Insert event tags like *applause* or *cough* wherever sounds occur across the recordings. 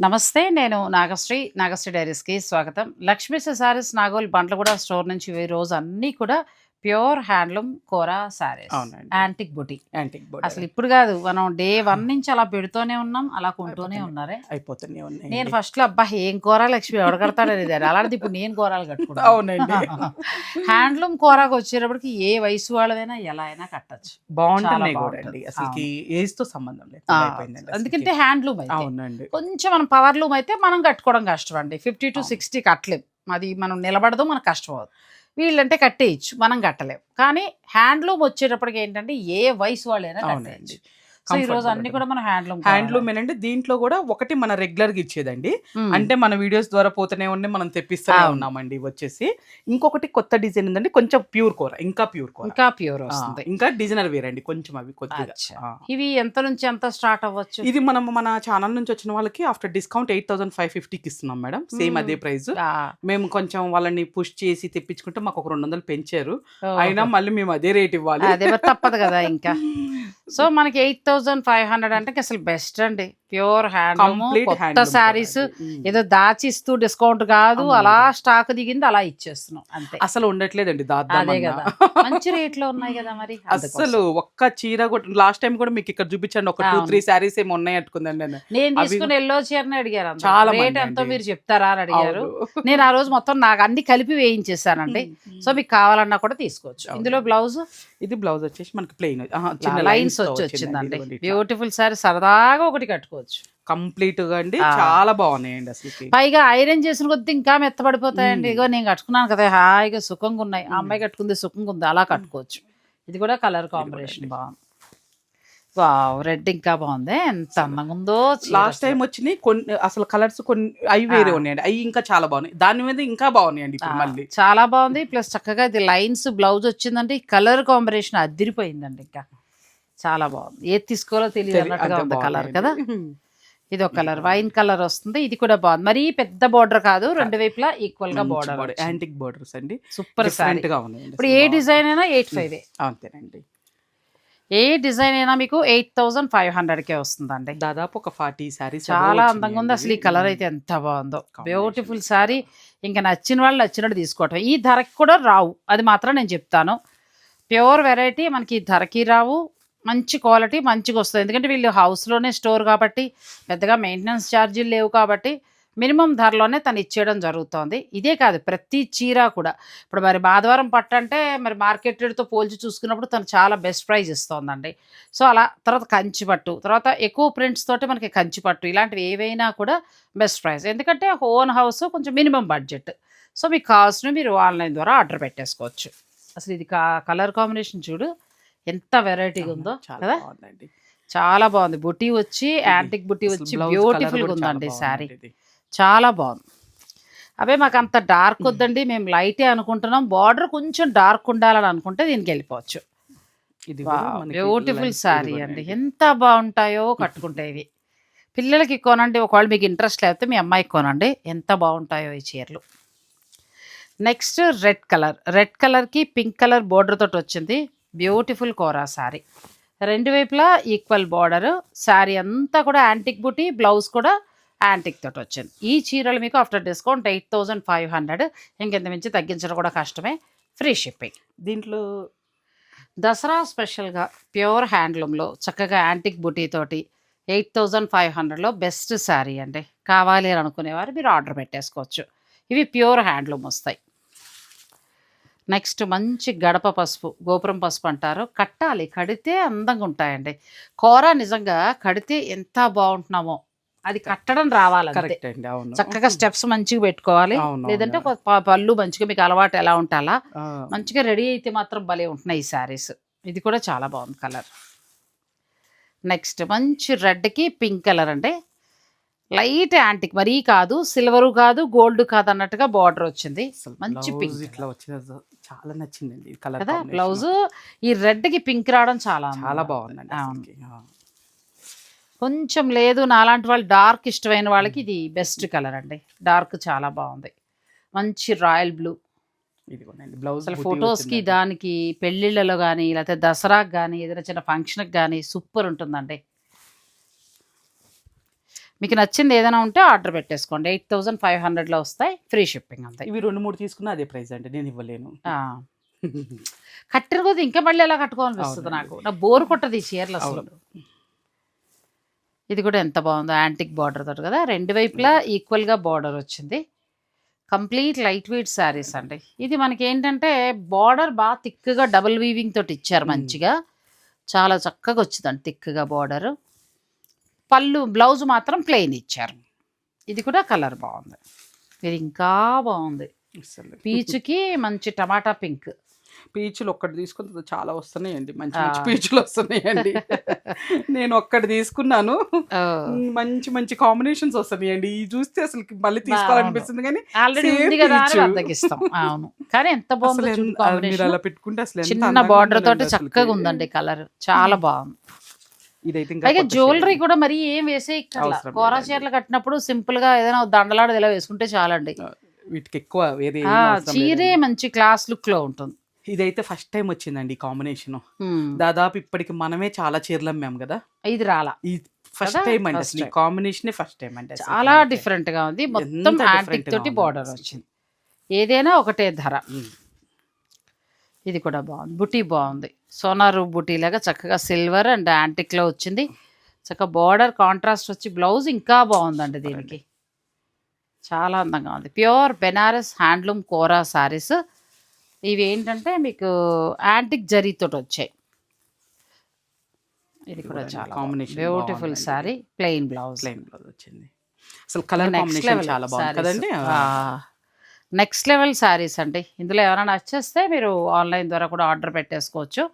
నమస్తే నేను నాగశ్రీ. నాగశ్రీ డైరీస్కి స్వాగతం. లక్ష్మీ సారీస్ నాగోల్ బండ్లగూడ స్టోర్ నుంచి ఈ రోజు అన్నీ కూడా ప్యూర్ హ్యాండ్లూమ్ కోరా అవునండి. యాంటిక్ బుటీ. యాంటిక్ బోర్డర్ అసలు ఇప్పుడు కాదు మనం డే వన్ నుంచి అలా పెడుతూనే ఉన్నాం అలా కొంటూనే. ఉన్నారే. అయిపోతూనే ఉన్నాయి నేను ఫస్ట్లో అబ్బా ఏం కూర లక్ష్మి? ఎవడ కడతాడు అనేది అలాంటిది ఇప్పుడు నేను కూరలు కట్టుకుంటా అవునండి. హ్యాండ్లూమ్ కూరకు వచ్చేటప్పటికి ఏ వయసు వాళ్ళదైనా ఎలా అయినా కట్టచ్చు. చాలా కూడా అండి. అసలుకి ఏజ్తో సంబంధం లేదు. అసలుకి. హ్యాండ్లూమ్ అయితే అవునండి. కొంచెం మనం పవర్ లూమ్ అయితే మనం కట్టుకోవడం కష్టం అండి. Fifty two. సిక్స్టీ కట్టలేం. అది మనం నిలబడదు మనకు కష్టం అవుతుంది వీళ్ళంటే కట్టేయచ్చు. మనం కట్టలేం. కానీ హ్యాండ్లూమ్ వచ్చేటప్పటికి ఏంటంటే ఏ వయసు వాళ్ళైనా కట్టేయచ్చు. ఈ రోజు అన్ని కూడా మనం హ్యాండ్లూమ్ హ్యాండ్లూమ్ ఏంటంటే దీంట్లో కూడా ఒకటి మన రెగ్యులర్గా ఇచ్చేదండి. అంటే మన వీడియోస్ ద్వారా పోతూనే ఉండి మనం తెప్పిస్తూనే. ఉన్నామండి వచ్చేసి. ఇంకొకటి కొత్త డిజైన్ ఉందండి. కొంచెం ప్యూర్ కూర ఇంకా ప్యూర్ కూర. ఇంకా ప్యూర్ వస్తుంది. ఇంకా డిజైనర్ వేర్ అండి. కొంచెం అవి కొద్దిగా. ఇవి ఎంత నుంచి ఎంత స్టార్ట్ అవ్వచ్చు? ఇది మనం మన ఛానల్ నుంచి వచ్చిన వాళ్ళకి after discount eight thousand five ఫిఫ్టీకి ఇస్తున్నాం మేడం. సేమ్ మ్మ్. అదే ప్రైస్ మేము కొంచెం వాళ్ళని పుష్ చేసి తెప్పించుకుంటే మాకు ఒక రెండు వందలు పెంచారు. అయినా మళ్ళీ మేము అదే రేట్ ఇవ్వాలి. తప్పదు కదా ఇంకా. *laughs* సో మనకి ఎయిట్ థౌసండ్ ఫైవ్ హండ్రెడ్ అంటే అసలు బెస్ట్ అండి. ప్యూర్ కంప్లీట్ కొత్త శారీస్ ఏదో దాచిస్తూ డిస్కౌంట్ కాదు. అలా స్టాక్ దిగింది అలా ఇచ్చేస్తున్నాం అంతే. అసలు ఉండట్లేదండి అదే కదా. మంచి రేట్లో ఉన్నాయి కదా మరి *laughs* అసలు ఒక్క చీర కూడా లాస్ట్ టైం కూడా మీకు ఇక్కడ చూపించండి ఒక టూ. త్రీ శారీస్ ఏమో ఉన్నాయి అట్టుకుందండి నేను. తీసుకుని ఎల్లో చీరని అడిగారు. చాలా రేట్ ఎంతో. మీరు చెప్తారా అని అడిగారు. నేను ఆ రోజు మొత్తం నాకు అన్ని కలిపి వేయించేసానండి సో మీకు కావాలన్నా కూడా తీసుకోవచ్చు. ఇందులో బ్లౌజ్ ఇది బ్లౌజ్ వచ్చేసి మనకి ప్లెయిన్ లైన్స్ వచ్చి వచ్చిందండి బ్యూటిఫుల్ సారీ సరదాగా ఒకటి కట్టుకోవచ్చు. కంప్లీట్గా అండి. చాలా బాగున్నాయండి అసలు పైగా ఐరన్ చేసిన కొద్ది ఇంకా మెత్తబడిపోతాయండి. మ్మ్. ఇగో నేను కట్టుకున్నాను కదా హాయిగా సుఖంగా ఉన్నాయి. ఆ అమ్మాయి కట్టుకుంది సుఖంగా ఉంది అలా కట్టుకోవచ్చు. ఇది కూడా కలర్ కాంబినేషన్. బాగుంది. వావ్ రెడ్ ఇంకా బాగుంది. ఎంత అందంగా ఉందో లాస్ట్. టైం వచ్చినాయి కొన్ని అసలు కలర్స్ కొన్ని అవి వేరే. ఉన్నాయండి. అవి ఇంకా చాలా బాగున్నాయి. దాని మీద ఇంకా బాగున్నాయండి మళ్ళీ. చాలా బాగుంది. ప్లస్ చక్కగా ఇది లైన్స్ బ్లౌజ్ వచ్చిందండి కలర్ కాంబినేషన్ అదిరిపోయిందండి ఇంకా. చాలా బాగుంది. ఏది తీసుకోవాలో తెలియదు తెలి- అన్నట్టుగా ఉంది కలర్ కదా. *laughs* ఇది ఒక కలర్. వైన్ కలర్ వస్తుంది. ఇది కూడా బాగుంది. మరీ పెద్ద బార్డర్ కాదు. రెండు వైపులా ఈక్వల్గా బార్డర్ యాంటిక్ బోర్డర్స్ అండి. సూపర్ సారీ డిఫరెంట్గా ఉన్నాయండి ఇప్పుడు ఏ. డిజైన్ అయినా ఎయిట్ ఫైవ్ అంతేనండి. ఏ డిజైన్ అయినా మీకు ఎయిట్ థౌసండ్ ఫైవ్ హండ్రెడ్ కే వస్తుందండి. దాదాపు ఒక ఫార్టీ శారీస్ చాలా అందంగా ఉంది. అసలు ఈ కలర్ అయితే ఎంత బాగుందో. బ్యూటిఫుల్ సారీ ఇంకా నచ్చిన వాళ్ళు నచ్చినట్టు తీసుకోవటం. ఈ ధరకి కూడా రావు. అది మాత్రం నేను చెప్తాను. ప్యూర్ వెరైటీ మనకి ధరకి రావు. మంచి క్వాలిటీ మంచిగా వస్తుంది. ఎందుకంటే వీళ్ళు హౌస్లోనే స్టోర్ కాబట్టి పెద్దగా మెయింటెనెన్స్ ఛార్జీలు లేవు కాబట్టి మినిమం ధరలోనే తను ఇచ్చేయడం జరుగుతోంది. ఇదే కాదు ప్రతి చీర కూడా. ఇప్పుడు మరి మాధవరం పట్టు అంటే మరి మార్కెట్ రేట్తో పోల్చి చూసుకున్నప్పుడు తను చాలా బెస్ట్ ప్రైజ్ ఇస్తోందండి. సో అలా తర్వాత కంచి పట్టు తర్వాత ఎక్కువ ప్రింట్స్ తోటి మనకి కంచి పట్టు ఇలాంటివి ఏవైనా కూడా బెస్ట్ ప్రైస్ ఎందుకంటే ఓన్ హౌస్ కొంచెం మినిమం బడ్జెట్. సో మీ కాస్ట్ను మీరు ఆన్లైన్ ద్వారా ఆర్డర్ పెట్టేసుకోవచ్చు. అసలు ఇది కలర్ కాంబినేషన్ చూడు. ఎంత వెరైటీగా ఉందో కదా? చాలా బాగుంది. బుటీ వచ్చి యాంటిక్ బుటీ వచ్చి బ్యూటిఫుల్ ఉందండి శారీ. చాలా బాగుంది. అవే మాకు అంత డార్క్ వద్దండి. మేము లైటే అనుకుంటున్నాం. బార్డర్ కొంచెం డార్క్ ఉండాలని అనుకుంటే దీనికి వెళ్ళిపోవచ్చు. ఇది బ్యూటిఫుల్ శారీ. అండి. ఎంత బాగుంటాయో కట్టుకుంటే ఇవి. పిల్లలకి కొనండి. ఒకవేళ మీకు ఇంట్రెస్ట్ లేకపోతే మీ అమ్మాయికి కొనండి. ఎంత బాగుంటాయో ఈ చీరలు. నెక్స్ట్ రెడ్ కలర్ రెడ్ కలర్కి పింక్ కలర్ బోర్డర్ తోటి వచ్చింది. బ్యూటిఫుల్ కోరా శారీ రెండు వైపులా ఈక్వల్ బార్డర్ శారీ అంతా కూడా యాంటిక్ బుటీ బ్లౌజ్ కూడా యాంటిక్ తోటి వచ్చింది. ఈ చీరలు మీకు after discount eight thousand five hundred ఇంకెంత మించి తగ్గించడం కూడా కష్టమే. Free shipping. దీంట్లో దసరా స్పెషల్గా ప్యూర్ హ్యాండ్లూమ్లో చక్కగా యాంటిక్ బుటీ తోటి ఎయిట్ థౌజండ్ ఫైవ్ హండ్రెడ్లో బెస్ట్ శారీ అండి. కావాలి అని అనుకునేవారు మీరు ఆర్డర్ పెట్టేసుకోవచ్చు. ఇవి ప్యూర్ హ్యాండ్లూమ్ వస్తాయి. నెక్స్ట్ మంచి గడప పసుపు గోపురం పసుపు అంటారు. కట్టాలి కడితే అందంగా ఉంటాయండి. కూర నిజంగా కడితే ఎంత బాగుంటున్నామో. అది కట్టడం కరెక్ట్ అండి అవును. చక్కగా స్టెప్స్ మంచిగా పెట్టుకోవాలి. లేదంటే పళ్ళు మంచిగా మీకు అలవాటు ఎలా ఉంటాలా. మంచిగా రెడీ అయితే మాత్రం భలే ఉంటున్నాయి ఈ శారీస్. ఇది కూడా చాలా బాగుంది కలర్. నెక్స్ట్ మంచి రెడ్కి పింక్ కలర్ అంటే లైట్ యాంటిక్ మరీ కాదు సిల్వరు కాదు గోల్డ్ కాదు అన్నట్టుగా బార్డర్ వచ్చింది. మంచి పింక్. ఇట్లా వచ్చిన చాలా నచ్చిందండి కలర్ కదా బ్లౌజ్ ఈ రెడ్కి పింక్ రావడం చాలా చాలా బాగుందండి. కొంచెం లేదు నాలాంటి వాళ్ళు డార్క్ ఇష్టమైన వాళ్ళకి ఇది బెస్ట్ కలర్ అండి. డార్క్ చాలా బాగుంది. మంచి రాయల్ బ్లూ. బ్లౌజ్ ఫొటోస్కి దానికి పెళ్ళిళ్ళలో కానీ లేకపోతే దసరాకి కానీ ఏదైనా చిన్న ఫంక్షన్కి కానీ సూపర్ ఉంటుందండి. మీకు నచ్చింది ఏదైనా ఉంటే ఆర్డర్ పెట్టేసుకోండి. ఎయిట్ థౌజండ్ ఫైవ్ హండ్రెడ్లో వస్తాయి. ఫ్రీ షిప్పింగ్ అంతే. ఇవి రెండు మూడు తీసుకున్నా అదే ప్రైస్ అండి. నేను ఇవ్వలేను. కట్టిన కొద్ది ఇంకా మళ్ళీ ఎలా కట్టుకోవాలనిపిస్తుంది. నాకు? నా బోర్ కొట్టది ఈ చీరలు అసలు. ఇది కూడా ఎంత బాగుందో యాంటిక్ బార్డర్ తోటి కదా. రెండు వైపులా ఈక్వల్గా బార్డర్ వచ్చింది. కంప్లీట్ లైట్ వెయిట్ శారీస్ అండి. ఇది మనకి ఏంటంటే బార్డర్ బాగా థిక్గా డబుల్ వీవింగ్ తోటి ఇచ్చారు. మంచిగా. చాలా చక్కగా వచ్చిందండి థిక్గా బార్డర్. పళ్ళు బ్లౌజ్ మాత్రం ప్లెయిన్ ఇచ్చారు. ఇది కూడా కలర్ బాగుంది. ఇది ఇంకా బాగుంది. అసలు. పీచుకి మంచి టమాటా పింక్. పీచులు ఒక్కటి తీసుకుంటే చాలా వస్తున్నాయండి. మంచి. మంచి పీచులు వస్తున్నాయండి. *laughs* నేను ఒక్కటి తీసుకున్నాను. మంచి మంచి కాంబినేషన్స్ వస్తున్నాయండి. ఈ చూస్తే అసలు మళ్ళీ తీసుకోవాలనిపిస్తుంది కానీ అవును. కానీ ఎంత బాగుందో. అలా పెట్టుకుంటే అసలు చిన్న బార్డర్ తోటి. చక్కగా ఉందండి కలర్. చాలా బాగుంది. ఇదైతే ఇంకా జ్యువెలరీ. కూడా మరి ఏం వేసే కోరా. చీరలు కట్టినప్పుడు సింపుల్గా ఏదైనా దండలాడ ఇలా వేసుకుంటే చాలండి వీటికి ఎక్కువ చీరే. మంచి క్లాస్ లుక్లో ఉంటుంది ఇదైతే ఫస్ట్ టైం వచ్చిందండి కాంబినేషన్ ఉమ్. దాదాపు ఇప్పటికి మనమే చాలా చీరలు అమ్మాం కదా ఇది రాలా ఈ ఫస్ట్? టైం అండి అసలు ఈ. కాంబినేషన్ ఫస్ట్ టైం అండి అసలు చాలా. డిఫరెంట్గా ఉంది మొత్తం తోటి బార్డర్. వచ్చింది ఏదైనా ఒకటే ధర. ఇది కూడా బాగుంది. బుటీ బాగుంది. సోనారు బుటీ లాగా చక్కగా సిల్వర్ అండ్ యాంటిక్లో వచ్చింది. చక్కగా బార్డర్ కాంట్రాస్ట్ వచ్చి బ్లౌజ్ ఇంకా బాగుందండి దీనికి. చాలా అందంగా ఉంది. Pure Banaras handloom kora saris. ఇవి ఏంటంటే మీకు యాంటిక్ జరీతోటి వచ్చాయి. ఇది కూడా చాలా combination beautiful. Sari plain blouse plain blouse వచ్చింది. అసలు కలర్ కాంబినేషన్ చాలా బాగుంది కదండి? నెక్స్ట్ లెవెల్ శారీస్ అండి. ఇందులో ఎవరైనా నచ్చేస్తే మీరు ఆన్లైన్ ద్వారా కూడా ఆర్డర్ పెట్టేసుకోవచ్చు.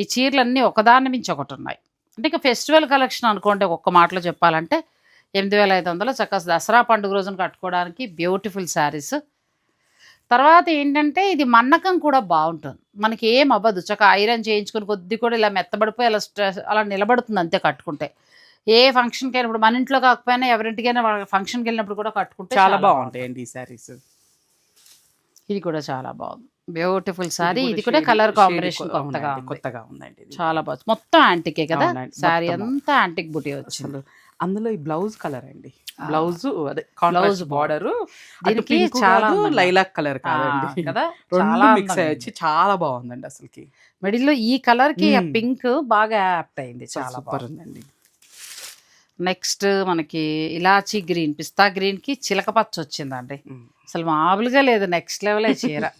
ఈ చీరలన్నీ ఒకదాని మించి ఒకటి ఉన్నాయి. అంటే ఇక ఫెస్టివల్ కలెక్షన్ అనుకోండి ఒక్క మాటలో చెప్పాలంటే ఎనిమిది వేల ఐదు వందలు చక్కగా దసరా పండుగ రోజున కట్టుకోవడానికి బ్యూటిఫుల్ శారీస్. తర్వాత ఏంటంటే ఇది మన్నకం కూడా బాగుంటుంది. మనకి ఏం అవ్వదు. చక్క ఐరన్ చేయించుకుని కొద్ది కూడా ఇలా మెత్తబడిపోయి అలా స్ట్రెస్ అలా నిలబడుతుంది అంతే కట్టుకుంటే. ఏ ఫంక్షన్కి అయినప్పుడు మన ఇంట్లో కాకపోయినా ఎవరింటికైనా ఫంక్షన్కి వెళ్ళినప్పుడు కూడా కట్టుకుంటే చాలా బాగుంటాయండి ఈ సారీస్ ఇది కూడా చాలా బాగుంది. బ్యూటిఫుల్ సారీ ఇది కూడా కలర్ కాంబినేషన్ కొత్తగా కొత్తగా ఉందండి. చాలా బాగుంది. మొత్తం యాంటికే కదా? సారీ. అంతా యాంటిక్ బుటీ వచ్చింది. అందులో ఈ బ్లౌజ్ కలర్ అండి. బ్లౌజ్ అదే కాంట్రాస్ట్ బార్డర్ దీనికి చాలా. లైలాక్ కలర్ కాదండి. కదా? చాలా మిక్స్ వచ్చి చాలా బాగుందండి అసలుకి. మిడిల్లో ఈ కలర్కి. పింక్ బాగా యాప్ట్ అయింది. చాలా ఉందండి. నెక్స్ట్ మనకి ఇలాచీ గ్రీన్ పిస్తా గ్రీన్కి చిలక పచ్చ వచ్చిందండి. అసలు మామూలుగా లేదు నెక్స్ట్ లెవెల్ చీర.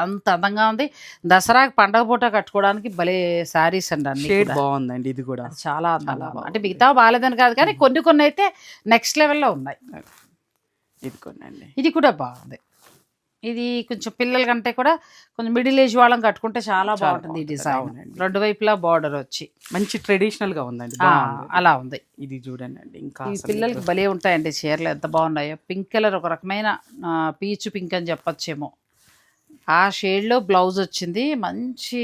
అంత అందంగా ఉంది. దసరాకి పండగ పూట కట్టుకోవడానికి భలే శారీస్ అండి అన్ని షేడ్ కూడా. బాగుంది ఇది కూడా. చాలా అందంగా. అంటే. మిగతా బాగాలేదని కాదు కానీ కొన్ని కొన్ని అయితే నెక్స్ట్ లెవెల్లో ఉన్నాయి. ఇది కొనండి. ఇది కూడా బాగుంది. ఇది కొంచెం పిల్లల కంటే కూడా కొంచెం మిడిల్ ఏజ్ వాళ్ళని కట్టుకుంటే చాలా బాగుంటుంది ఈ డిజైన్. రెండు వైపులా బార్డర్ వచ్చి. మంచి ట్రెడిషనల్గా ఉందండి అలా ఉంది. ఇది చూడండి అండి ఇంకా పిల్లలకి భలే ఉంటాయండి చీరలు ఎంత బాగున్నాయో. పింక్ కలర్ ఒక రకమైన పీచు పింక్ అని చెప్పొచ్చేమో. ఆ షేడ్లో బ్లౌజ్ వచ్చింది. మంచి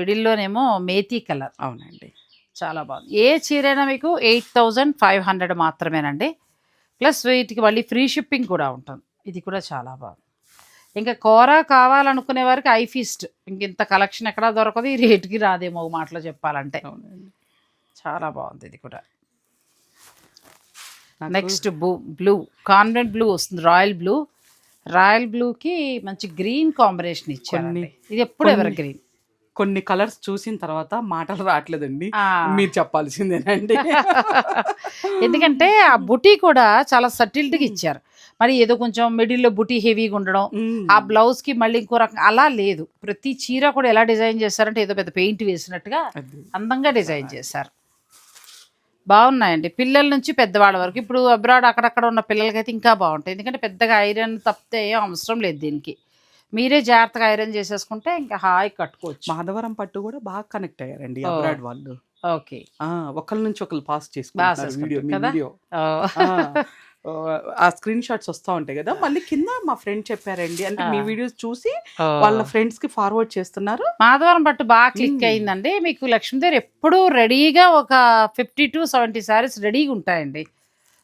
మిడిల్లోనేమో మేతీ కలర్ అవునండి. చాలా బాగుంది. ఏ చీరైనా మీకు ఎయిట్ థౌజండ్ ఫైవ్ హండ్రెడ్ మాత్రమేనండి. ప్లస్ వీటికి మళ్ళీ ఫ్రీ షిప్పింగ్ కూడా ఉంటుంది. ఇది కూడా చాలా బాగుంది. ఇంకా కోరా కావాలనుకునే వారికి ఐ ఫీస్ట్. ఇంక ఇంత కలెక్షన్ ఎక్కడా దొరకదు ఈ రేటుకి రాదేమో మాటలో చెప్పాలంటే. చాలా బాగుంది ఇది కూడా. నాకు next blue blue convent blue వస్తుంది రాయల్ బ్లూ. రాయల్ బ్లూకి మంచి గ్రీన్ కాంబినేషన్ ఇచ్చారు ఇది ఎప్పుడు ఎవర్ గ్రీన్? కొన్ని కలర్స్ చూసిన తర్వాత మాటలు రావట్లేదండి. మీరు చెప్పాల్సిందేనండి. *laughs* ఎందుకంటే ఆ బుటీ కూడా చాలా సటిల్డ్గా ఇచ్చారు. మరి ఏదో కొంచెం మిడిల్లో బుటీ హెవీగా ఉండడం. ఆ బ్లౌజ్కి మళ్ళీ ఇంకో రకం అలా లేదు. ప్రతి చీర కూడా ఎలా డిజైన్ చేశారంటే ఏదో పెద్ద పెయింట్ వేసినట్టుగా అది. అందంగా డిజైన్ చేశారు. బాగున్నాయండి. పిల్లల నుంచి పెద్దవాళ్ళ వరకు. ఇప్పుడు అబ్రాడ్ అక్కడక్కడ ఉన్న పిల్లలకైతే ఇంకా బాగుంటాయి. ఎందుకంటే పెద్దగా ఐరన్ తప్పితే ఏం అవసరం లేదు దీనికి. మీరే జాగ్రత్తగా ఐరన్ చేసేసుకుంటే ఇంకా హాయి కట్టుకోవచ్చు. మాధవరం పట్టు కూడా బాగా కనెక్ట్ అయ్యారండి. అబ్రాడ్ వాళ్ళు. ఓకే. ఒకళ్ళ నుంచి ఒకళ్ళు పాస్ చేసుకుంటారు? వీడియో *laughs* ఆ, స్క్రీన్ షాట్స్ వస్తా ఉంటాయి కదా. మళ్ళీ కింద మా ఫ్రెండ్ చెప్పారండి. అంటే మీ. వీడియోస్ చూసి వాళ్ళ ఫ్రెండ్స్కి ఫార్వర్డ్ చేస్తున్నారు. మాధవరం పట్టు బాగా క్లిక్. అయిందండి. మీకు లక్ష్మీదేవి ఎప్పుడూ రెడీగా ఒక ఫిఫ్టీ టు సెవెంటీ శారీస్ రెడీగా ఉంటాయండి.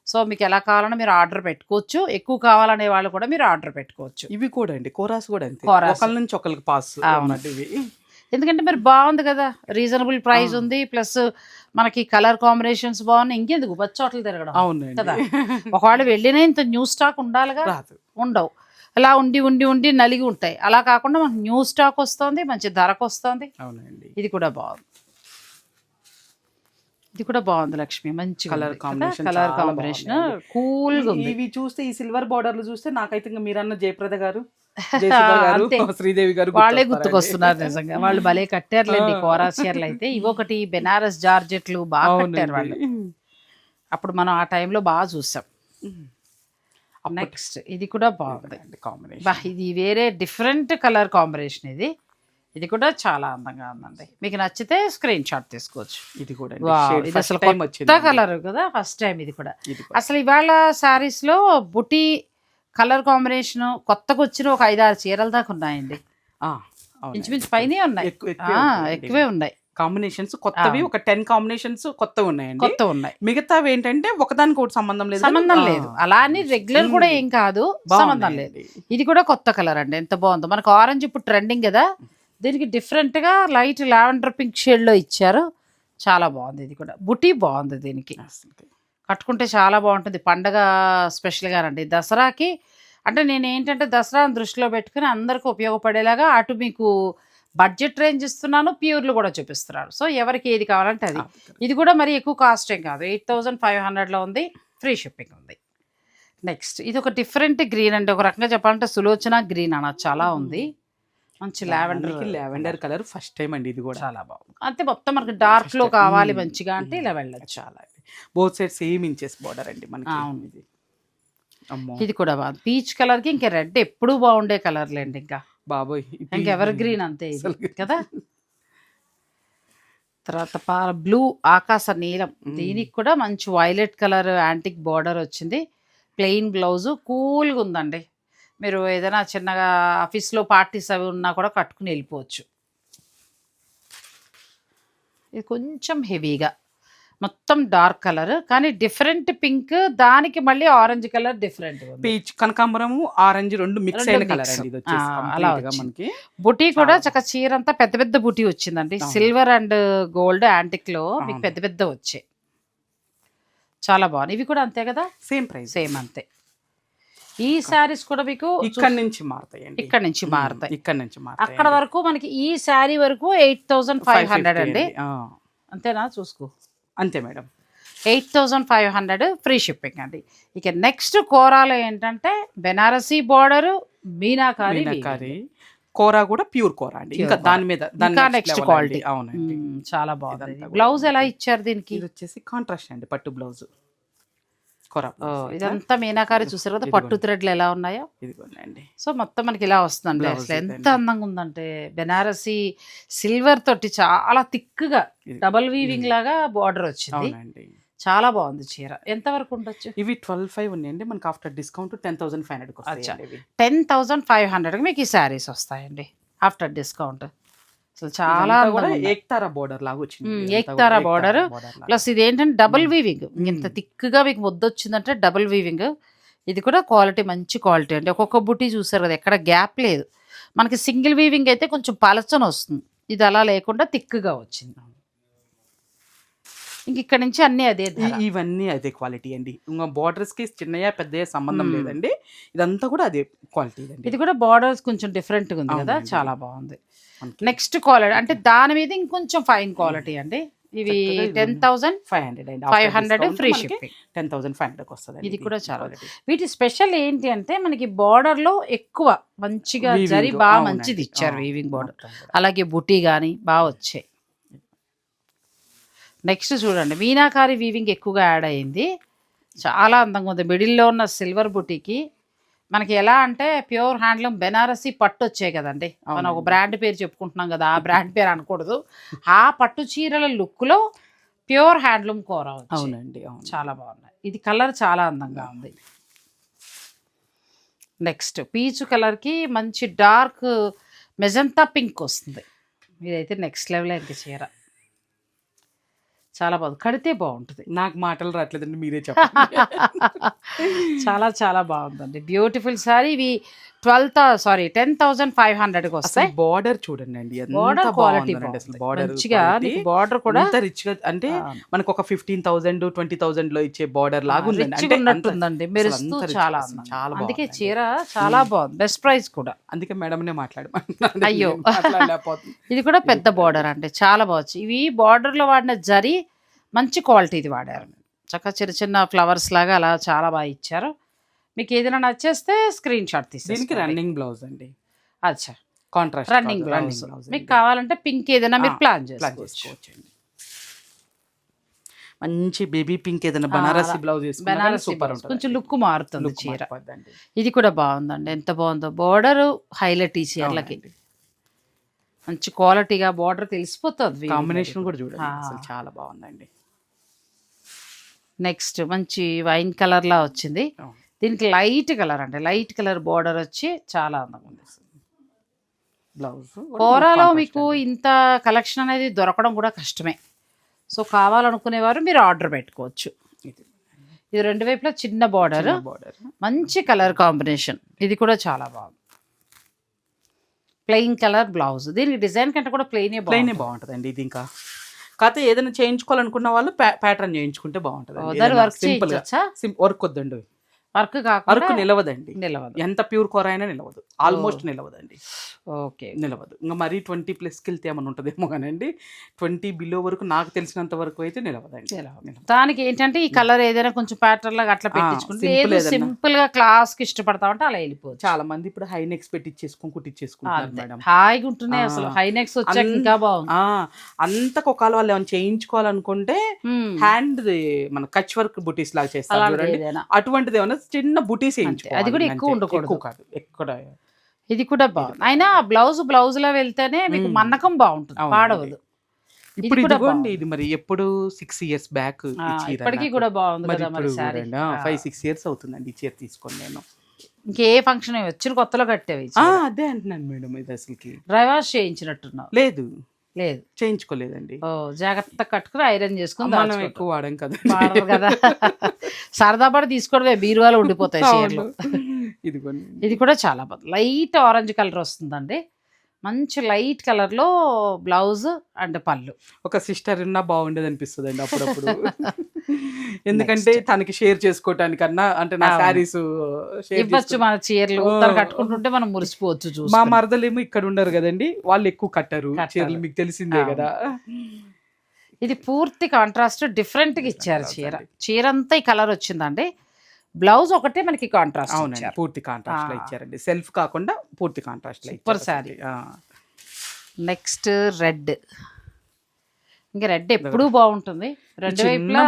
సో మీకు ఎలా కావాలన్నా మీరు ఆర్డర్ పెట్టుకోవచ్చు. ఎక్కువ కావాలనే వాళ్ళు కూడా మీరు ఆర్డర్ పెట్టుకోవచ్చు. ఇవి కూడా అండి. కోరాస్ కూడా అంతే. కోరాస్. ఒకళ్ళ నుంచి ఒకళ్ళకి పాస్ అవును. అన్నమాట ఇవి. ఎందుకంటే మరి బాగుంది కదా. రీజనబుల్ ప్రైస్ ఉంది. ప్లస్ మనకి కలర్ కాంబినేషన్స్ బాగున్నాయి. ఇంకెందుకు? బచ్చోట్లు తిరగడం. అవునండి. కదా. ఒకవేళ వెళ్ళినా ఇంత న్యూ స్టాక్ ఉండాలిగా? రాదు. ఉండవు. అలా ఉండి ఉండి ఉండి నలిగి ఉంటాయి. అలా కాకుండా మనకు న్యూ స్టాక్ వస్తుంది మంచి ధరకు వస్తుంది. అవునండి. ఇది కూడా బాగుంది. ఇది కూడా బాగుంది లక్ష్మి. మంచి కలర్ కాంబినేషన్ బాగుంది. కూల్గా ఉంది ఇవి చూస్తే ఈ సిల్వర్ బార్డర్లు చూస్తే నాకైతే ఇంకా మీరన్న జయప్రద గారు. *laughs* శ్రీదేవి గారు వాళ్ళే. గుర్తుకొస్తున్నారు నిజంగా. వాళ్ళు భలే కట్టారులేండి ఆ. కోరా చీరలు అయితే. ఇవొకటి బెనారస్ జార్జెట్లు బాగా కట్టారు వాళ్ళు. అప్పుడు మనం ఆ టైంలో బాగా చూసాం. నెక్స్ట్ ఇది కూడా బాగుంది. కాంబినేషన్ ఇది వేరే డిఫరెంట్ కలర్ కాంబినేషన్ ఇది. ఇది కూడా చాలా అందంగా ఉందండి. మీకు నచ్చితే స్క్రీన్ షాట్ తీసుకోవచ్చు. ఇది కూడా ఇది అసలు కొత్త కలర్ కదా ఫస్ట్ టైం ఇది కూడా. అసలు ఇవాళ sarees లో బుటీ కలర్ కాంబినేషన్ కొత్తగా వచ్చిన ఒక ఐదారు చీరల దాకా ఉన్నాయండి. ఇంచుమించు పైనే ఉన్నాయి. ఎక్కువ- ఉన్నాయి. కాంబినేషన్స్ కొత్తవి ఒక టెన్ కాంబినేషన్స్ కొత్తవి ఉన్నాయండి. కొత్త ఉన్నాయి. మిగతావి ఏంటంటే ఒకదానికి ఒకటి సంబంధం లేదు. సంబంధం లేదు. అలా అని రెగ్యులర్ కూడా ఏం కాదు. సంబంధం లేదు. ఇది కూడా కొత్త కలర్ అండి. ఎంత బాగుందో. మనకు ఆరెంజ్ ఇప్పుడు ట్రెండింగ్ కదా. దీనికి different గా లైట్ లావెండర్ పింక్లో ఇచ్చారు. చాలా బాగుంది ఇది కూడా. బుటీ బాగుంది దీనికి. కట్టుకుంటే చాలా బాగుంటుంది. పండగ స్పెషల్గా రండి దసరాకి అంటే నేను ఏంటంటే దసరాను దృష్టిలో పెట్టుకుని అందరికీ ఉపయోగపడేలాగా అటు మీకు బడ్జెట్ రేంజ్ ఇస్తున్నాను ప్యూర్లు కూడా చూపిస్తున్నాను సో ఎవరికి ఏది కావాలంటే అది. ఇది కూడా మరి ఎక్కువ కాస్ట్ ఏం కాదు. ఎయిట్ థౌజండ్ ఫైవ్ హండ్రెడ్లో ఉంది. ఫ్రీ షిప్పింగ్ ఉంది. నెక్స్ట్ ఇది ఒక డిఫరెంట్ గ్రీన్ అండి. ఒక రకంగా చెప్పాలంటే సులోచన గ్రీన్ అన్న. చాలా ఉంది. మంచి lavender lavender colour first time అండి ఇది కూడా. చాలా బాగుంది. అంతే మొత్తం మనకి డార్క్లో కావాలి. మంచిగా అంటే ఇలా వెళ్ళచ్చు. చాలా both side same inches border అండి మనకి. అవును. ఇది. అమ్మో. ఇది కూడా బాగుంది. పీచ్ కలర్కి ఇంకా రెడ్ ఎప్పుడు బాగుండే కలర్ లేండి ఇంకా. బాబోయ్ ఇంకా ఎవర్ గ్రీన్ అంతే కదా? తర్వాత పాల బ్లూ ఆకాశ నీలం. దీనికి కూడా మంచి వైలెట్ కలర్ యాంటిక్ బార్డర్ వచ్చింది. ప్లెయిన్ బ్లౌజ్ కూల్గా ఉందండి. మీరు ఏదైనా చిన్నగా ఆఫీస్లో పార్టీస్ అవి ఉన్నా కూడా కట్టుకుని వెళ్ళిపోవచ్చు. ఇది కొంచెం హెవీగా. మొత్తం డార్క్ కలర్ కానీ డిఫరెంట్ పింక్ దానికి మళ్ళీ ఆరెంజ్ కలర్ డిఫరెంట్ పీచ్ కనకాంబరము ఆరెంజ్ రెండు మిక్స్ అయిన కలర్ అలా. మనకి. బుటీ కూడా చక్క చీర అంతా పెద్ద పెద్ద బుటీ వచ్చిందండి. సిల్వర్ అండ్ గోల్డ్ యాంటిక్లో మీకు. పెద్ద పెద్ద వచ్చాయి. చాలా బాగుంది ఇవి కూడా అంతే కదా? సేమ్ ప్రైస్ సేమ్ అంతే. ఈ శారీస్ కూడా మీకు ఇక్కడ నుంచి మారుతాయండి. ఇక్కడ నుంచి మారుతాయి. ఇక్కడ నుంచి మారుతాయి అక్కడ వరకు మనకి ఈ శారీ వరకు ఎయిట్ థౌసండ్ ఫైవ్ హండ్రెడ్ అండి. అంతేనా? చూసుకో. అంతే madam. Eight thousand five hundred free shipping అండి. ఇక నెక్స్ట్ కోరాలో ఏంటంటే బెనారసీ బార్డర్ మీనాకారి మీనాకారి. కోరా కూడా ప్యూర్ కోరా అండి. ఇంకా. దాని మీద నెక్స్ట్ క్వాలిటీ. అవునండి. చాలా బాగుంది. బ్లౌజ్ ఎలా ఇచ్చారు దీనికి? ఇది వచ్చేసి కాంట్రాస్ట్ అండి పట్టు బ్లౌజ్. కోరా. ఇదంతా మీనాకారి చూసారు కదా పట్టు థ్రెడ్లు ఎలా ఉన్నాయో? ఇదిగోండి సో మొత్తం మనకి ఇలా వస్తుందండి అసలు. ఎంత. అందంగా ఉందంటే బెనారసి సిల్వర్ తోటి చాలా థిక్గా. డబల్ వీవింగ్ లాగా బార్డర్ వచ్చింది. చాలా బాగుంది చీర. ఎంత వరకు ఉండొచ్చు? ఇవి ట్వెల్వ్ ఫైవ్ ఉన్నాయండి. మనకి after discount ten thousand five hundred ten thousand five హండ్రెడ్కి మీకు ఈ శారీస్ వస్తాయండి ఆఫ్టర్ డిస్కౌంట్. అసలు చాలా. ఏక్తారా బోర్డర్ లాగా వచ్చింది ఏక్తారా లాగా. ప్లస్ ఇది ఏంటంటే డబుల్ వీవింగ్ ఇంత. థిక్గా మీకు ముద్ద వచ్చిందంటే డబుల్ వీవింగ్ ఇది కూడా క్వాలిటీ మంచి క్వాలిటీ అండి. ఒక్కొక్క బుట్టి చూసారు కదా ఎక్కడ గ్యాప్ లేదు. మనకి సింగిల్ వీవింగ్ అయితే కొంచెం పలచన వస్తుంది. ఇది అలా లేకుండా థిక్గా వచ్చింది. ఇంక ఇక్కడ నుంచి అన్నీ అదే ఇవన్నీ అదే క్వాలిటీ అండి. ఇంకా బోర్డర్స్కి చిన్నయ్య పెద్దయ్య సంబంధం. లేదండి. ఇదంతా కూడా అదే క్వాలిటీ ఇది కూడా బార్డర్స్ కొంచెం డిఫరెంట్గా ఉంది కదా. చాలా బాగుంది. నెక్స్ట్ క్వాలిటీ అంటే దాని మీద ఇంకొంచెం ఫైన్ క్వాలిటీ అండి. ఇవి టెన్ థౌజండ్ ఫైవ్ హండ్రెడ్ అండి. Five hundred free shipping ten thousand five hundred వస్తుంది ఇది కూడా చాలా. వీటి స్పెషల్ ఏంటి అంటే మనకి బార్డర్లో ఎక్కువ మంచిగా జరి బాగా. మంచిది ఇచ్చారు వీవింగ్ బార్డర్. అలాగే బుటీ కానీ బాగా వచ్చాయి. నెక్స్ట్ చూడండి. మీనాకారి వీవింగ్ ఎక్కువగా యాడ్ అయింది. చాలా అందంగా ఉంది. మిడిల్లో ఉన్న సిల్వర్ బుటీకి మనకి ఎలా అంటే ప్యూర్ హ్యాండ్లూమ్ బెనారసీ పట్టు వచ్చాయి కదండి. మనం ఒక. బ్రాండ్ పేరు చెప్పుకుంటున్నాం కదా ఆ బ్రాండ్ పేరు అనకూడదు. ఆ పట్టు చీరల లుక్లో ప్యూర్ హ్యాండ్లూమ్ కూర అవునండి అవును. చాలా బాగున్నాయి. ఇది కలర్ చాలా అందంగా ఉంది. నెక్స్ట్ పీచు కలర్కి మంచి డార్క్ మెజంతా పింక్ వస్తుంది. ఇదైతే నెక్స్ట్ లెవెల్ ఇంక చీర. చాలా బాగుంది. కడితే బాగుంటుంది. నాకు మాటలు రావట్లేదండి మీరే చెప్పండి. *laughs* చాలా చాలా బాగుందండి. బ్యూటిఫుల్ సారీ. ఇవి twelve sari ten thousand five హండ్రెడ్కి వస్తాయి. అసలు బార్డర్ చూడండి అండి బార్డర్ క్వాలిటీ అసలు బార్డర్ మంచిగా బార్డర్ కూడా ఎంత రిచ్గా అంటే మనకు ఒక ఫిఫ్టీన్ థౌసండ్ ట్వంటీ థౌసండ్లో ఇచ్చే బార్డర్ లాగా అంత- ఉన్నట్టుందండి మెరుస్తూ అంత చాలా. చాలా అందుకే. చీర చాలా బాగుంది. బెస్ట్ ప్రైస్ కూడా. అందుకే మేడంనే మాట్లాడమంటున్నాను అయ్యో. నేను మాట్లాడలేకపోతున్నా. *laughs* ఇది కూడా పెద్ద బార్డర్ అంటే చాలా బాగుంది ఇవి border లో వాడిన జరి మంచి క్వాలిటీది వాడారు. చక్కగా చిన్న చిన్న ఫ్లవర్స్ లాగా అలా చాలా బాగా ఇచ్చారు. మీకు ఏదైనా నచ్చేస్తే స్క్రీన్ షాట్ దీనికి తీసి రన్నింగ్ బ్లౌజ్ అండి. అచ్చా కాంట్రాస్ట్ రన్నింగ్ బ్లౌజ్. మీకు కావాలంటే పింక్ ఏదైనా మీరు ప్లాన్ చేసుకోవచ్చు. మంచి బేబీ పింక్ ఏదైనా బనారసి బ్లౌజ్ బెనారస్ సూపర్ కొంచెం ఉంటుంది లుక్ మారుతుంది చీర. ఇది కూడా బాగుందండి. ఎంత బాగుందో బోర్డర్ హైలైట్ ఈ చీరలకి. మంచి క్వాలిటీగా బార్డర్ తెలిసిపోతుంది కాంబినేషన్ కూడా చూడండి. చాలా బాగుందండి. నెక్స్ట్ మంచి వైన్ కలర్ లా వచ్చింది. దీనికి లైట్ కలర్ అండి. లైట్ కలర్ బార్డర్ వచ్చి చాలా అందంగా ఉంది. బ్లౌజ్ కోరాలో మీకు ఇంత కలెక్షన్ అనేది దొరకడం కూడా కష్టమే. సో కావాలనుకునేవారు మీరు ఆర్డర్ పెట్టుకోవచ్చు. ఇది. రెండు వైపులా చిన్న బార్డర్. బార్డర్. మంచి కలర్ కాంబినేషన్. ఇది కూడా చాలా బాగుంది. Plain colour blouse. దీనికి డిజైన్ కంటే కూడా ప్లెయిన్ ప్లెయిన్ బాగుంటుందండి ఇది ఇంకా. కాకపోతే ఏదైనా చేయించుకోవాలనుకున్న వాళ్ళు ప్యాటర్న్ చేయించుకుంటే బాగుంటుంది వర్క్ సింపుల్ వర్క్ వద్దండి. వర్క్ కాకుండా నిలవదండి. నిలవదు. ఎంత ప్యూర్ కూర అయినా నిలవదు. ఆల్మోస్ట్ నిలవదండి. ఓకే. నిలవదు. ఇంకా మరీ ట్వంటీ ప్లస్కి వెళ్తే ఏమైనా ఉంటుందేమో కానండి ట్వంటీ బిలో వరకు నాకు తెలిసినంత వరకు అయితే నిలవదండి. నిలవదు. దానికి ఏంటంటే ఈ కలర్ ఏదైనా కొంచెం ప్యాటర్న్ లాగా అట్లా పెట్టించుకుంటే. సింపుల్గా క్లాస్కి ఇష్టపడతా ఉంటే అలా వెళ్ళిపోవచ్చు. చాలా మంది ఇప్పుడు హై నెక్స్ పెట్టించేసుకొని కుట్టించేసుకుంటున్నారు అంతే. మేడం. హాయిగా ఉంటున్నాయి. అసలు. హైనెక్స్ వచ్చాక అన్- ఇంకా బాగుంది. ఆ అంతకు ఒకవేళ వాళ్ళు ఏమైనా చేయించుకోవాలనుకుంటే. హ్యాండ్ మన కచ్ వర్క్ బుటీస్ లాగా చేస్తారు చూడండి. అటువంటిది ఏమైనా చిన్న బుటీస్ అది కూడా. ఎక్కువ ఉండకూడదు. కాదు. ఎక్కడ ఇది కూడా బాగుంది అయినా బ్లౌజ్ బ్లౌజ్లో వెళ్తేనే మీకు. మన్నకం బాగుంటుంది. పాడవదు. ఇప్పుడు ఇదిగోండి. ఇది మరి ఎప్పుడు సిక్స్ ఇయర్స్ బ్యాక్ ఇప్పటికీ కూడా బాగుంది మరి కదా మరి సారీ ఫైవ్ సిక్స్ ఇయర్స్ అవుతుందండి ఈ చీర తీసుకొని నేను. ఇంకే ఫంక్షన్ వచ్చిన కొత్తలో కట్టేవి అదే అంటున్నాను మేడం ఇది అసలుకి. డ్రైవాష్ చేయించినట్టున్నావు. లేదు. లేదు. చేయించుకోలేదండి. ఓ జాగ్రత్త కట్టుకుని ఐరన్ చేసుకుని మనం. ఎక్కువ వాడం కదా. కదా. సరదా పడి తీసుకోవడమే బీరువాలో ఉండిపోతాయి చీరలు. ఇదిగోండి. ఇది కూడా చాలా బాగుంది లైట్ ఆరెంజ్ కలర్ వస్తుందండి. మంచి లైట్ కలర్లో బ్లౌజ్ అండ్ పళ్ళు. ఒక సిస్టర్ ఉన్నా బాగుండేది అనిపిస్తుంది అండి అప్పుడప్పుడు. *laughs* *laughs* ఎందుకంటే తనకి షేర్ చేసుకోవటానికన్నా అంటే నా. శారీస్ ఇవ్వచ్చు మన చీరలు కట్టుకుంటుంటే మనం మురిసిపోవచ్చు మా చూసి మరదలేమో ఇక్కడ ఉండరు కదండి వాళ్ళు ఎక్కువ కట్టారు. చీరలు మీకు తెలిసిందే. కదా ఇది పూర్తి కాంట్రాస్ట్ డిఫరెంట్గా ఇచ్చారు చీర. చీర అంతా ఈ కలర్ వచ్చిందండి బ్లౌజ్ ఒకటే మనకి కాంట్రాస్ట్ అవునండి పూర్తి కాంట్రాస్ట్లో. ఇచ్చారండి సెల్ఫ్ కాకుండా పూర్తి కాంట్రాస్ట్లో ఇచ్చారు. ఆ. నెక్స్ట్ రెడ్ ఇంకా రెడ్ ఎప్పుడూ బాగుంటుంది. రెండు వైపులా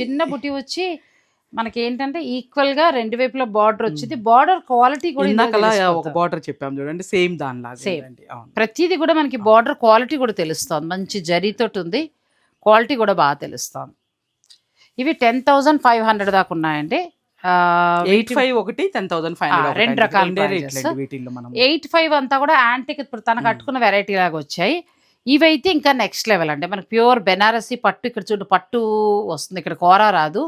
చిన్న బుట్టి వచ్చి మనకి ఏంటంటే ఈక్వల్గా రెండు వైపులా బార్డర్ వచ్చింది. బార్డర్ క్వాలిటీ కూడా ఒక. బార్డర్ చెప్పాం చూడండి. సేమ్ దానిలాగా. అవును. ప్రతిదీ కూడా మనకి బార్డర్ క్వాలిటీ కూడా తెలుస్తుంది. మంచి జరీతోటి ఉంది. క్వాలిటీ కూడా బాగా తెలుస్తుంది. ఇవి టెన్ థౌజండ్ ఫైవ్ హండ్రెడ్ దాకా ఉన్నాయండి. ఎయిట్ ఫైవ్ ఒకటి టెన్ థౌసండ్ ఫైవ్ రెండు రకాల ఎయిట్ ఫైవ్ అంతా కూడా యాంటిక్ ఇప్పుడు తన కట్టుకున్న వెరైటీ లాగా వచ్చాయి. ఇవైతే ఇంకా నెక్స్ట్ లెవెల్ అంటే మనకి ప్యూర్ బెనారసి పట్టు ఇక్కడ చూడు పట్టు వస్తుంది. ఇక్కడ కోర రాదు.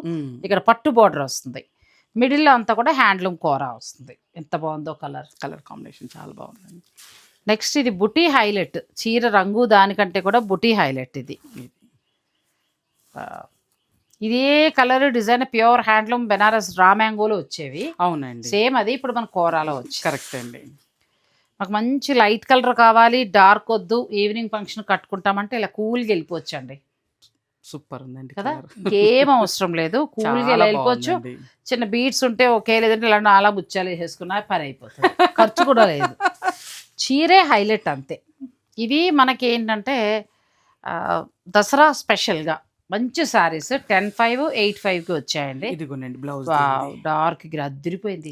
ఇక్కడ పట్టు బార్డర్ వస్తుంది. మిడిల్లో అంతా కూడా హ్యాండ్లూమ్ కోర వస్తుంది. ఎంత బాగుందో కలర్ కలర్ కాంబినేషన్ చాలా బాగుందండి. నెక్స్ట్ ఇది బుటీ హైలైట్ చీర రంగు దానికంటే కూడా బుటీ హైలైట్ ఇది. ఇది. Colour design pure handloom Banaras raw మ్యాంగోలో వచ్చేవి. అవునండి. సేమ్ అది ఇప్పుడు మన కోరాలో వచ్చి కరెక్ట్ అండి. మాకు మంచి లైట్ కలర్ కావాలి డార్క్ వద్దు ఈవినింగ్ ఫంక్షన్ కట్టుకుంటామంటే ఇలా కూల్గా వెళ్ళిపోవచ్చు అండి సూపర్ ఉందండి కదా. ఇంకేం *laughs* అవసరం లేదు కూల్గా ఇలా వెళ్ళిపోవచ్చు. చిన్న బీడ్స్ ఉంటే ఒకే లేదంటే ఇలా నాలా ముత్యాలు వేసుకున్నా పని అయిపోతుంది. ఖర్చు కూడా లేదు. చీరే హైలైట్ అంతే. ఇవి మనకి ఏంటంటే దసరా స్పెషల్గా మంచి శారీస్ టెన్ ఫైవ్ ఎయిట్ ఫైవ్కి వచ్చాయండి. ఇదిగోనండి బ్లౌజ్ డార్క్ ఈ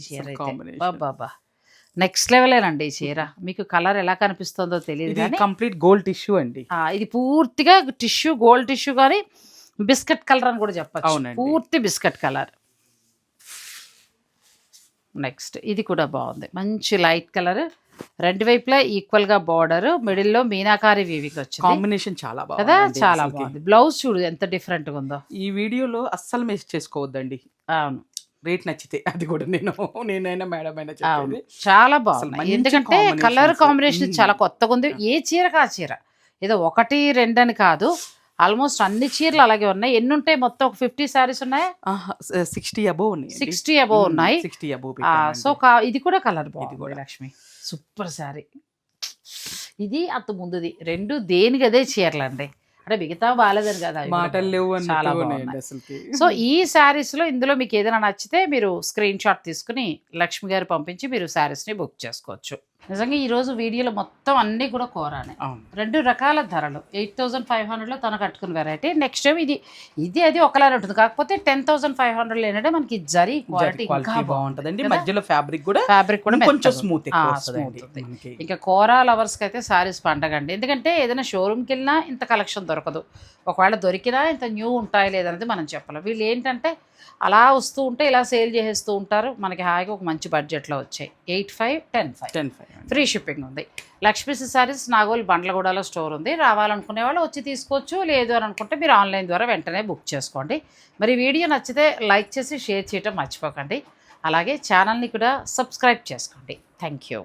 చీర అయితే. బాబా నెక్స్ట్ లెవెలేనండి ఈ చీర. మీకు కలర్ ఎలా కనిపిస్తుందో తెలియదు ఇది కానీ కంప్లీట్ గోల్డ్ టిష్యూ అండి. ఆ, ఇది పూర్తిగా టిష్యూ గోల్డ్ టిష్యూ కానీ బిస్కెట్ కలర్ అని కూడా చెప్పచ్చు. అవునండి. పూర్తి బిస్కెట్ కలర్. నెక్స్ట్ ఇది కూడా బాగుంది. మంచి లైట్ కలర్. రెండు వైపులా ఈక్వల్గా బార్డర్ మిడిల్లో మీనాకారి వీవికి వచ్చింది. కాంబినేషన్ చాలా కదా? బాగుంది చాలా బాగుంది. బ్లౌజ్ చూడు ఎంత డిఫరెంట్గా ఉందో. ఈ వీడియోలో అస్సలు మిస్ చేసుకోవద్దండి. అవును. రేట్ నచ్చితే అది కూడా నేను నేనైనా మేడం అయినా చెప్పేది. చాలా బాగుంది ఎందుకంటే కలర్. కాంబినేషన్. చాలా కొత్తగా ఉంది. ఏ చీరకు ఆ చీర? ఏదో ఒకటి రెండు అని కాదు. ఆల్మోస్ట్ అన్ని చీరలు అలాగే ఉన్నాయి. ఎన్ని ఉంటాయి? మొత్తం ఒక ఫిఫ్టీ శారీస్ ఉన్నాయి? సిక్స్టీ అబోవ్ ఉన్నాయి సిక్స్టీ అబౌవ్ ఉన్నాయి. సిక్స్టీ అబోవ్ సో కా- ఇది కూడా కలర్ బాగుంది కూడా. లక్ష్మి. సూపర్ శారీ ఇది అంత ముందుది. రెండు దేనికి అదే చీరలండి. అంటే మిగతా బాగాలేదని కదా మాటలు లేవు. చాలా సో ఈ శారీస్లో ఇందులో మీకు ఏదైనా నచ్చితే మీరు స్క్రీన్ షాట్ తీసుకుని లక్ష్మి గారు పంపించి మీరు శారీస్ని బుక్ చేసుకోవచ్చు. నిజంగా ఈ రోజు వీడియోలో మొత్తం అన్ని కూడా కోరానే. రెండు రకాల ధరలు. ఎయిట్ థౌసండ్ ఫైవ్ హండ్రెడ్లో తను కట్టుకున్న వెరైటీ నెక్స్ట్ టైం ఇది ఇది అది ఒకలానే ఉంటుంది. కాకపోతే టెన్ థౌసండ్ ఫైవ్ హండ్రెడ్ ఏంటంటే మనకి జరీ క్వాలిటీ ఇంకా బాగుంటదండి? మధ్యలో ఫ్యాబ్రిక్ కూడా ఫ్యాబ్రిక్ కూడా కొంచెం స్మూత్. ఇంకా కోరా లవర్స్కి అయితే శారీస్ పండగండి. ఎందుకంటే ఏదైనా షోరూమ్కి వెళ్ళినా ఇంత కలెక్షన్ దొరకదు. ఒకవేళ దొరికినా ఇంత న్యూ ఉంటాయి లేదనేది మనం చెప్పలేం. వీళ్ళు ఏంటంటే అలా వస్తూ ఉంటే ఇలా సేల్ చేసేస్తూ ఉంటారు. మనకి హాయిగా ఒక మంచి బడ్జెట్లో వచ్చాయి. Eight five ten five. 10 5 free shipping ఉంది. లక్ష్మీ సారీస్ నాగోల్ బండ్లగూడలో స్టోర్ ఉంది. రావాలనుకునే వాళ్ళు వచ్చి తీసుకోవచ్చు. లేదు అని అనుకుంటే మీరు ఆన్లైన్ ద్వారా వెంటనే బుక్ చేసుకోండి. మరి వీడియో నచ్చితే లైక్ చేసి షేర్ చేయటం మర్చిపోకండి. అలాగే ఛానల్ని కూడా సబ్స్క్రైబ్ చేసుకోండి. Thank you.